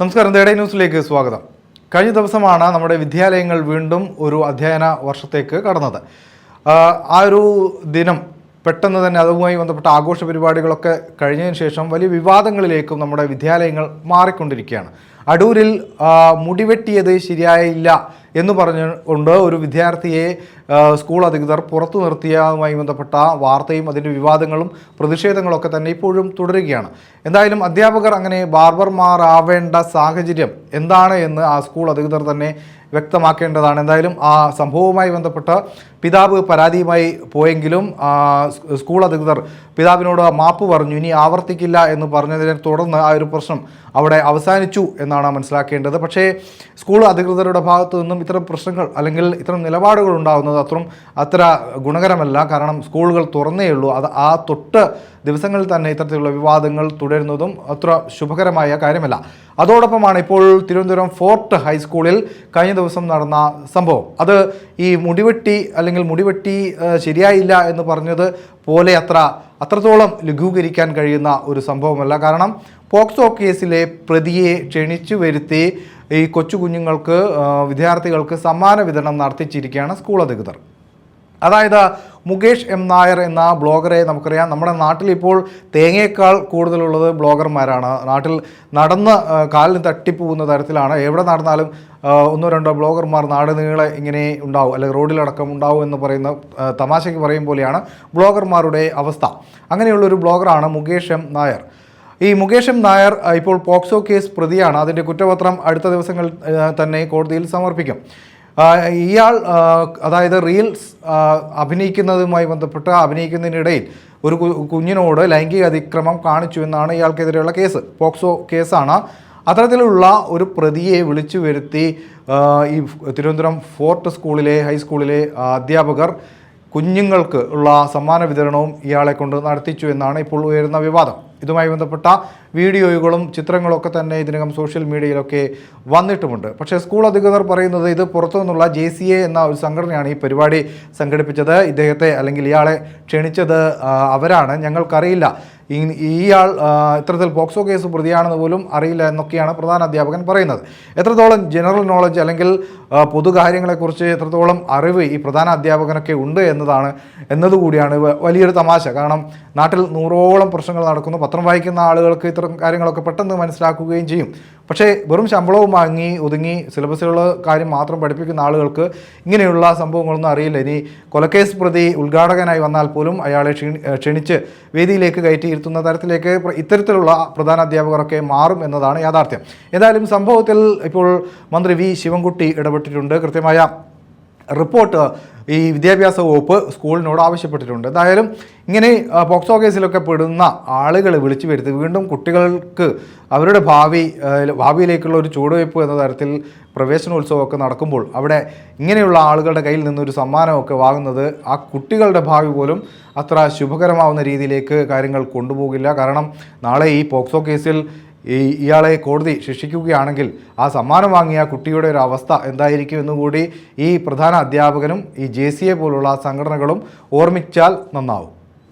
നമസ്കാരം. തേടേ ന്യൂസിലേക്ക് സ്വാഗതം. കഴിഞ്ഞ ദിവസമാണ് നമ്മുടെ വിദ്യാലയങ്ങൾ വീണ്ടും ഒരു അധ്യയന വർഷത്തേക്ക് കടന്നത്. ആ ഒരു ദിനം പെട്ടെന്ന് തന്നെ അതുമായി ബന്ധപ്പെട്ട ആഘോഷ പരിപാടികളൊക്കെ കഴിഞ്ഞതിന് ശേഷം വലിയ വിവാദങ്ങളിലേക്കും നമ്മുടെ വിദ്യാലയങ്ങൾ മാറിക്കൊണ്ടിരിക്കുകയാണ്. അടൂരിൽ മുടിവെട്ടിയത് ശരിയായില്ല എന്ന് പറഞ്ഞുകൊണ്ട് ഒരു വിദ്യാർത്ഥിയെ സ്കൂൾ അധികൃതർ പുറത്തു നിർത്തിയതുമായി ബന്ധപ്പെട്ട വാർത്തയും അതിന്റെ വിവാദങ്ങളും പ്രതിഷേധങ്ങളൊക്കെ തന്നെ ഇപ്പോഴും തുടരുകയാണ്. എന്തായാലും അധ്യാപകർ അങ്ങനെ ബാർബർമാരാവേണ്ട സാഹചര്യം എന്താണ് എന്ന് ആ സ്കൂൾ അധികൃതർ തന്നെ വ്യക്തമാക്കേണ്ടതാണ്. എന്തായാലും ആ സംഭവവുമായി ബന്ധപ്പെട്ട് പിതാവ് പരാതിയുമായി പോയെങ്കിലും സ്കൂൾ അധികൃതർ പിതാവിനോട് മാപ്പ് പറഞ്ഞു ഇനി ആവർത്തിക്കില്ല എന്ന് പറഞ്ഞതിനെ തുടർന്ന് ആ ഒരു പ്രശ്നം അവിടെ അവസാനിച്ചു എന്നാണ് മനസ്സിലാക്കേണ്ടത്. പക്ഷേ സ്കൂൾ അധികൃതരുടെ ഭാഗത്തു നിന്നും ഇത്തരം പ്രശ്നങ്ങൾ അല്ലെങ്കിൽ ഇത്തരം നിലപാടുകൾ ഉണ്ടാകുന്നത് അത്രയും അത്ര ഗുണകരമല്ല. കാരണം സ്കൂളുകൾ തുറന്നേ ഉള്ളൂ. അത് ആ തൊട്ട് ദിവസങ്ങളിൽ തന്നെ ഇത്തരത്തിലുള്ള വിവാദങ്ങൾ തുടരുന്നതും അത്ര ശുഭകരമായ കാര്യമല്ല. അതോടൊപ്പമാണ് ഇപ്പോൾ തിരുവനന്തപുരം ഫോർട്ട് ഹൈസ്കൂളിൽ കഴിഞ്ഞ ദിവസം നടന്ന സംഭവം. അത് ഈ മുടിവെട്ടി അല്ലെങ്കിൽ മുടിവെട്ടി ശരിയായില്ല എന്ന് പറഞ്ഞത് പോലെ അത്ര അത്രത്തോളം ലഘൂകരിക്കാൻ കഴിയുന്ന ഒരു സംഭവമല്ല. കാരണം പോക്സോ കേസിലെ പ്രതിയെ ക്ഷണിച്ചു വരുത്തി ഈ കൊച്ചു കുഞ്ഞുങ്ങൾക്ക് വിദ്യാർത്ഥികൾക്ക് സമ്മാന വിതരണം നടത്തിച്ചിരിക്കുകയാണ് സ്കൂൾ അധികൃതർ. അതായത് മുകേഷ് എം നായർ എന്ന ബ്ലോഗറെ നമുക്കറിയാം. നമ്മുടെ നാട്ടിൽ ഇപ്പോൾ തേങ്ങയേക്കാൾ കൂടുതലുള്ളത് ബ്ലോഗർമാരാണ്. നാട്ടിൽ നടന്ന് കാലിന് തട്ടിപ്പോകുന്ന തരത്തിലാണ്. എവിടെ നടന്നാലും ഒന്നോ രണ്ടോ ബ്ലോഗർമാർ നാട് നീളെ ഇങ്ങനെ ഉണ്ടാവും. അല്ലെങ്കിൽ റോഡിലടക്കം ഉണ്ടാവും എന്ന് പറയുന്ന തമാശയ്ക്ക് പറയും പോലെയാണ് ബ്ലോഗർമാരുടെ അവസ്ഥ. അങ്ങനെയുള്ളൊരു ബ്ലോഗറാണ് മുകേഷ് എം നായർ. ഈ മുകേഷ് എം നായർ ഇപ്പോൾ പോക്സോ കേസ് പ്രതിയാണ്. അതിന്റെ കുറ്റപത്രം അടുത്ത ദിവസങ്ങളിൽ തന്നെ കോടതിയിൽ സമർപ്പിക്കും. ഇയാൾ അതായത് റീൽസ് അഭിനയിക്കുന്നതുമായി ബന്ധപ്പെട്ട് അഭിനയിക്കുന്നതിനിടയിൽ ഒരു കുഞ്ഞിനോട് ലൈംഗിക അതിക്രമം കാണിച്ചു എന്നാണ് ഇയാൾക്കെതിരെയുള്ള കേസ്. പോക്സോ കേസാണ്. അത്തരത്തിലുള്ള ഒരു പ്രതിയെ വിളിച്ചു വരുത്തി ഈ തിരുവനന്തപുരം ഫോർട്ട് സ്കൂളിലെ ഹൈസ്കൂളിലെ അധ്യാപകർ കുഞ്ഞുങ്ങൾക്ക് ഉള്ള സമ്മാന വിതരണവും ഇയാളെ കൊണ്ട് നടത്തിച്ചു എന്നാണ് ഇപ്പോൾ ഉയരുന്ന വിവാദം. ഇതുമായി ബന്ധപ്പെട്ട വീഡിയോകളും ചിത്രങ്ങളൊക്കെ തന്നെ ഇതിനകം സോഷ്യൽ മീഡിയയിലൊക്കെ വന്നിട്ടുമുണ്ട്. പക്ഷേ സ്കൂൾ അധികൃതർ പറയുന്നത് ഇത് പുറത്തു നിന്നുള്ള ജെ സി എ എന്ന ഒരു സംഘടനയാണ് ഈ പരിപാടി സംഘടിപ്പിച്ചത്. ഇദ്ദേഹത്തെ അല്ലെങ്കിൽ ഇയാളെ ക്ഷണിച്ചത് അവരാണ്. ഞങ്ങൾക്കറിയില്ല. ഇയാൾ ഇത്തരത്തിൽ പോക്സോ കേസ് പ്രതിയാണെന്ന് പോലും അറിയില്ല എന്നൊക്കെയാണ് പ്രധാന അധ്യാപകൻ പറയുന്നത്. എത്രത്തോളം ജനറൽ നോളജ് അല്ലെങ്കിൽ പൊതുകാര്യങ്ങളെക്കുറിച്ച് എത്രത്തോളം അറിവ് ഈ പ്രധാന അധ്യാപകനൊക്കെ ഉണ്ട് എന്നതാണ് എന്നതുകൂടിയാണ് വലിയൊരു തമാശ. കാരണം നാട്ടിൽ നൂറോളം പ്രശ്നങ്ങൾ നടക്കുന്നു. പത്രം വായിക്കുന്ന ആളുകൾക്ക് ഇത്തരം കാര്യങ്ങളൊക്കെ പെട്ടെന്ന് മനസ്സിലാക്കുകയും ചെയ്യും. പക്ഷേ വെറും ശമ്പളവും വാങ്ങി ഒതുങ്ങി സിലബസുകൾ കാര്യം മാത്രം പഠിപ്പിക്കുന്ന ആളുകൾക്ക് ഇങ്ങനെയുള്ള സംഭവങ്ങളൊന്നും അറിയില്ല. ഇനി കൊലക്കേസ് പ്രതി ഉദ്ഘാടകനായി വന്നാൽ പോലും അയാളെ ക്ഷീണി- ക്ഷണിച്ച് വേദിയിലേക്ക് കയറ്റിയിരുത്തുന്ന തരത്തിലേക്ക് ഇത്തരത്തിലുള്ള പ്രധാന അധ്യാപകരൊക്കെ മാറും എന്നതാണ് യാഥാർത്ഥ്യം. ഏതായാലും സംഭവത്തിൽ ഇപ്പോൾ മന്ത്രി വി ശിവൻകുട്ടി ഇടപെട്ടിട്ടുണ്ട്. കൃത്യമായ റിപ്പോർട്ട് ഈ വിദ്യാഭ്യാസ വകുപ്പ് സ്കൂളിനോട് ആവശ്യപ്പെട്ടിട്ടുണ്ട്. എന്തായാലും ഇങ്ങനെ പോക്സോ കേസിലൊക്കെ പെടുന്ന ആളുകൾ വിളിച്ചു വരുത്തി വീണ്ടും കുട്ടികൾക്ക് അവരുടെ ഭാവി ഭാവിയിലേക്കുള്ള ഒരു ചുവടുവയ്പ് എന്ന തരത്തിൽ പ്രവേശനോത്സവമൊക്കെ നടക്കുമ്പോൾ അവിടെ ഇങ്ങനെയുള്ള ആളുകളുടെ കയ്യിൽ നിന്നൊരു സമ്മാനമൊക്കെ വാങ്ങുന്നത് ആ കുട്ടികളുടെ ഭാവി പോലും അത്ര ശുഭകരമാവുന്ന രീതിയിലേക്ക് കാര്യങ്ങൾ കൊണ്ടുപോകില്ല. കാരണം നാളെ ഈ പോക്സോ കേസിൽ ഈ ഇയാളെ കോടതി ശിക്ഷിക്കുകയാണെങ്കിൽ ആ സമ്മാനം വാങ്ങിയ കുട്ടിയുടെ ഒരു അവസ്ഥ എന്തായിരിക്കും എന്നുകൂടി ഈ പ്രധാന അധ്യാപകനും ഈ ജെ പോലുള്ള സംഘടനകളും ഓർമ്മിച്ചാൽ നന്നാവും.